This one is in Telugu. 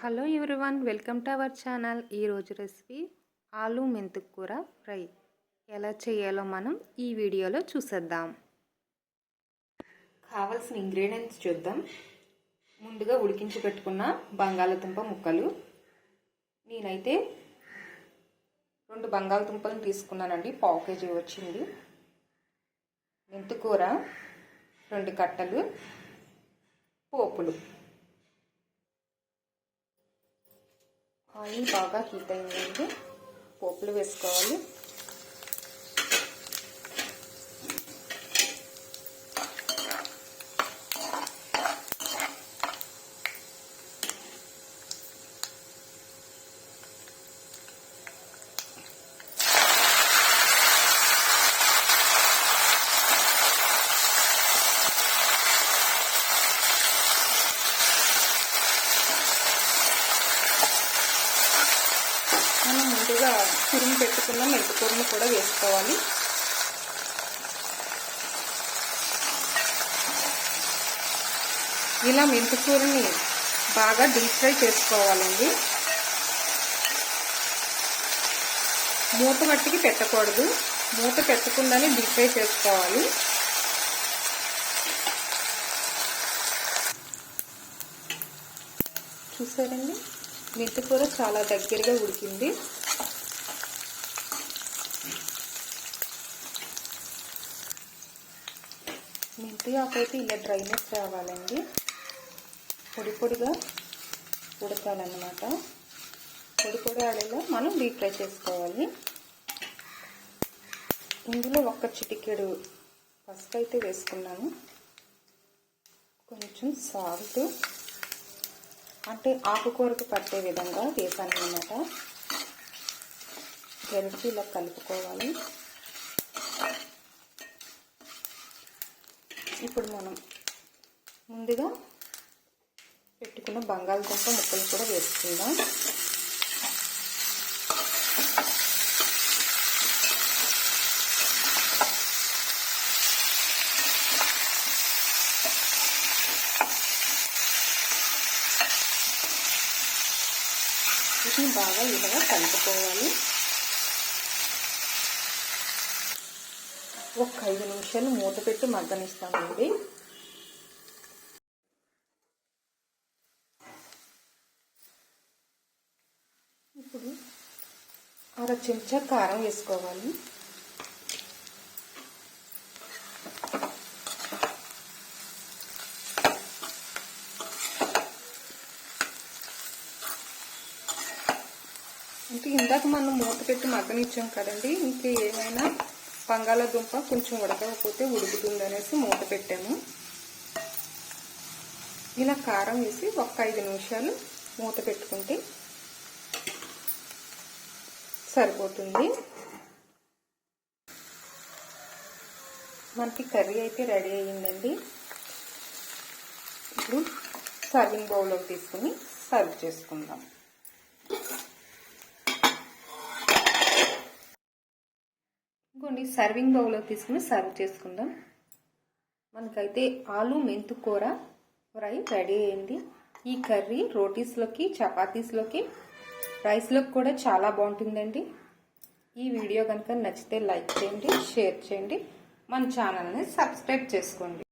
Hello everyone welcome to our channel. ఈరోజు రెసిపీ ఆలు మెంతుకు కూర ఫ్రై. ఎలా చేయాలో మనం ఈ వీడియోలో చూసేద్దాం. కావలసిన ఇంగ్రీడియంట్స్ చూద్దాం. ముందుగా ఉడికించి పెట్టుకున్న బంగాళదుంప ముక్కలు. నేనైతే రెండు బంగాళదుంపలను తీసుకున్నానండి. పావు కేజీ వచ్చింది. మెంతుకూర రెండు కట్టలు. పోపులు. ఆయిల్ బాగా హీట్ అయిందండి పోపులు వేసుకోవాలి మనం ముందుగా తురుము పెట్టుకున్న మెంతికూరను కూడా వేసుకోవాలి. ఇలా మెంతికూరని బాగా డీప్ ఫ్రై చేసుకోవాలండి. మూత మట్టికి పెట్టకూడదు. మూత పెట్టకుండానే డీప్ ఫ్రై చేసుకోవాలి. చూసారండి? మెంతి కూర చాలా దగ్గరగా ఉడికింది. మెంతి ఆకైతే ఇలా డ్రైనెస్ రావాలండి. పొడి పొడిగా ఉడకాలన్నమాట. పొడి పొడి ఆడేలా మనం డీప్ ఫ్రై చేసుకోవాలి. ఇందులో ఒక్క చిటికెడు పసుపు అయితే వేసుకున్నాను. కొంచెం సాల్ట్ అంటే ఆకుకూరకు పట్టే విధంగా వేసాను అనమాట గరిచి ఇలా కలుపుకోవాలి. ఇప్పుడు మనం ముందుగా పెట్టుకున్న బంగాళదుంప ముక్కలు కూడా వేసుకుందాం. వీటిని బాగా ఇలాగా కలుపుకోవాలి. ఒక ఐదు నిమిషాలు మూత పెట్టి మగ్గనిస్తామండి ఇప్పుడు అర చెంచా కారం వేసుకోవాలి. అంటే ఇందాక మనం మూత పెట్టి మగ్గనిచ్చాం కదండి ఇంకా ఏమైనా బంగాళాదుంప కొంచెం ఉడకకపోతే ఉడుకుతుంది అనేసి మూత పెట్టాము ఇలా కారం వేసి ఒక ఐదు నిమిషాలు మూత పెట్టుకుంటే సరిపోతుంది. మనకి కర్రీ అయితే రెడీ అయ్యిందండి. ఇప్పుడు సర్వింగ్ బౌల్లోకి తీసుకుని సర్వ్ చేసుకుందాం. ఇంకోండి సర్వింగ్ బౌల్లో తీసుకుని సర్వ్ చేసుకుందాం. మనకైతే ఆలు మెంతు కూర ఫ్రై రెడీ అయింది. ఈ కర్రీ రోటీస్లోకి చపాతీస్లోకి రైస్లోకి కూడా చాలా బాగుంటుందండి. ఈ వీడియో కనుక నచ్చితే లైక్ చేయండి షేర్ చేయండి. మన ఛానల్ని సబ్స్క్రైబ్ చేసుకోండి.